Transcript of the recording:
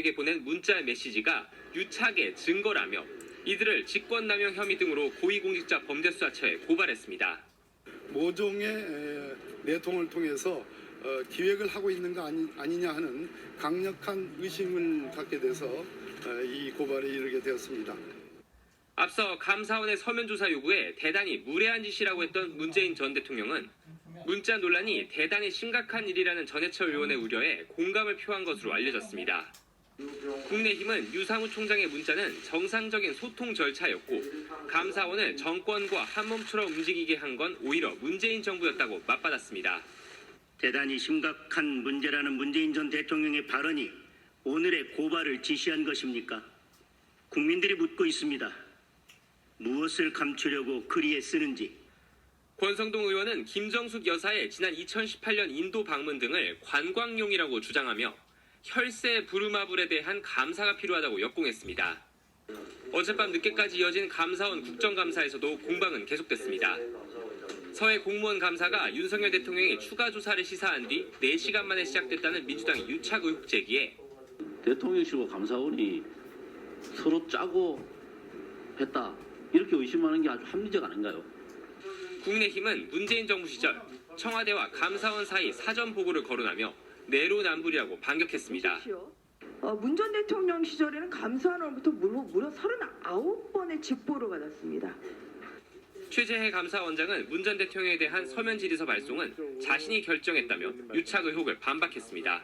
에게 보낸 문자 메시지가 유착의 증거라며 이들을 직권남용 혐의 등으로 고위공직자 범죄수사처에 고발했습니다. 모종의 에, 내통을 통해서 어, 기획을 하고 있는 거 아니, 아니 냐 하는 강력한 의심을 갖게 돼서 어, 이 고발에 이르게 되었습니다. 앞서 감사원의 서면 조사 요구에 대단히 무례한 짓이라고 했던 문재인 전 대통령은 문자 논란이 대단히 심각한 일이라는 전해철 의원의 우려에 공감을 표한 것으로 알려졌습니다. 국민의힘은 유상우 총장의 문자는 정상적인 소통 절차였고 감사원을 정권과 한몸처럼 움직이게 한 건 오히려 문재인 정부였다고 맞받았습니다. 대단히 심각한 문제라는 문재인 전 대통령의 발언이 오늘의 고발을 지시한 것입니까? 국민들이 묻고 있습니다. 무엇을 감추려고 그리에 쓰는지 권성동 의원은 김정숙 여사의 지난 2018년 인도 방문 등을 관광용이라고 주장하며 혈세 부르마블에 대한 감사가 필요하다고 역공했습니다. 어젯밤 늦게까지 이어진 감사원 국정감사에서도 공방은 계속됐습니다. 서해 공무원 감사가 윤석열 대통령이 추가 조사를 시사한 뒤 4시간 만에 시작됐다는 민주당의 유착 의혹 제기에 대통령실과 감사원이 서로 짜고 했다 이렇게 의심하는 게 아주 합리적 아닌가요? 국민의힘은 문재인 정부 시절 청와대와 감사원 사이 사전 보고를 거론하며 내로남불이라고 반격했습니다. 어, 문전 대통령 시절에는 감사원으로부터 무려, 무려 39번의 직보를 받았습니다. 최재해 감사원장은 문 전 대통령에 대한 서면 질의서 발송은 자신이 결정했다며 유착 의혹을 반박했습니다.